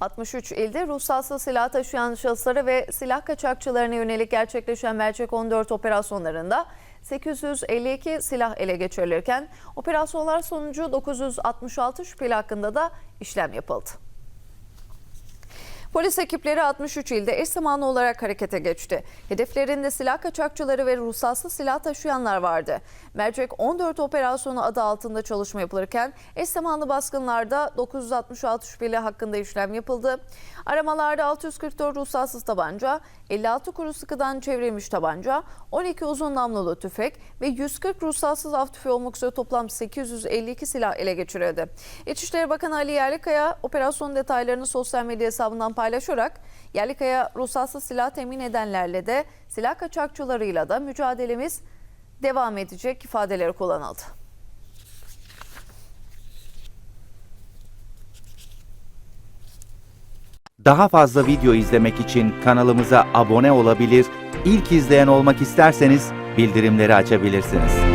63 ilde ruhsatsız silah taşıyan şahıslara ve silah kaçakçılarına yönelik gerçekleşen Merçek 14 operasyonlarında 852 silah ele geçirilirken operasyonlar sonucu 966 şüpheli hakkında da işlem yapıldı. Polis ekipleri 63 ilde eş zamanlı olarak harekete geçti. Hedeflerinde silah kaçakçıları ve ruhsatsız silah taşıyanlar vardı. Mercek 14 operasyonu adı altında çalışma yapılırken eş zamanlı baskınlarda 966 şüpheli hakkında işlem yapıldı. Aramalarda 644 ruhsatsız tabanca, 56 kuru sıkıdan çevrilmiş tabanca, 12 uzun namlulu tüfek ve 140 ruhsatsız av tüfeği olmak üzere toplam 852 silah ele geçirildi. İçişleri Bakanı Ali Yerlikaya operasyon detaylarını sosyal medya hesabından paylaşarak Yerlikaya ruhsatsız silah temin edenlerle de silah kaçakçılarıyla da mücadelemiz devam edecek ifadeleri kullanıldı. Daha fazla video izlemek için kanalımıza abone olabilir, ilk izleyen olmak isterseniz bildirimleri açabilirsiniz.